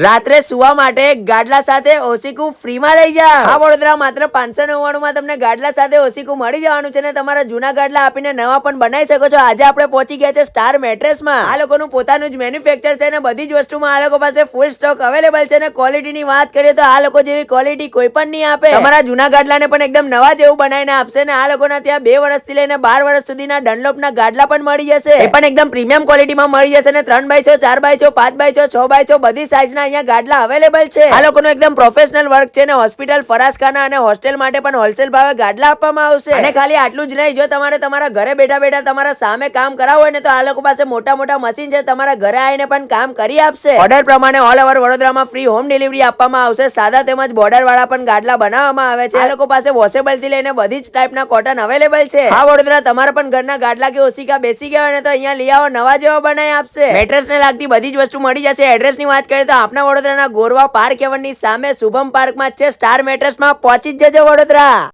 રાત્રે સુવા માટે ગાડલા સાથે ઓસીકુ ફ્રીમાં લઈ જાઓ. આ વડોદરા માત્ર પાંચસો નવ્વાણું માં તમને ગાડલા સાથે ઓસીકુ મળી જવાનું છે ને તમારા જૂના ગાડલા આપીને નવા પણ બનાવી શકો છો. આજે આપણે પહોંચી ગયા છે સ્ટાર મેટ્રેસમાં. આ લોકોનું પોતાનું જ મેન્યુફેક્ચર છે ને બધી જ વસ્તુમાં આ લોકો પાસે ફૂલ સ્ટોક અવેલેબલ છે ને ક્વોલિટીની વાત કરીએ તો આ લોકો જેવી ક્વોલિટી કોઈ પણ નહીં આપે. તમારા જૂના ગાડલાને પણ એકદમ નવા જેવું બનાવીને આપશે ને આ લોકોના ત્યાં બે વર્ષથી લઈને બાર વર્ષ સુધીના ડનલોપના ગાડલા પણ મળી જશે. એ પણ એકદમ પ્રીમિયમ ક્વોલિટીમાં મળી જશે ને ત્રણ બાય છ ચાર બાય છ પાંચ બાય છ છ બાય છ બધી સાઈઝના અહીંયા ગાડલા અવેલેબલ છે. આ લોકોનો એકદમ પ્રોફેશનલ વર્ક છે ને હોસ્પિટલ ફરાસખાના અને હોસ્ટેલ માટે પણ હોલસેલ ભાવે ગાડલા આપવામાં આવશે. અને ખાલી આટલું જ નહીં જો તમારે તમારા ઘરે બેઠા બેઠા તમારા સામે કામ કરાવવું હોય ને તો આ લોકો પાસે મોટા મોટા મશીન છે તમારા ઘરે આવીને પણ કામ કરી આપશે. ઓર્ડર પ્રમાણે ઓલ ઓવર વડોદરામાં ફ્રી હોમ ડિલિવરી આપવામાં આવશે. સાદા તેમજ બોર્ડર વાળા પણ ગાડલા બનાવવામાં આવે છે. આ લોકો પાસે વોશેબલથી લઈને બધી જ ટાઈપના કોટન અવેલેબલ છે. આ વડોદરા તમારા પણ ઘરના ગાડલા કે ઓસિકા બેસી ગયા હોય ને તો અહીંયા લઈ આવો નવા જેવા બનાવી આપશે. મેટ્રેસ ને લાગતી બધી જ વસ્તુ મળી જશે. એડ્રેસની વાત કરીએ તો આપણા વડોદરાના ગોરવા પાર્ક એવનની સામે શુભમ પાર્કમાં છે. સ્ટાર મેટ્રેસમાં પહોંચી જ જજો વડોદરા.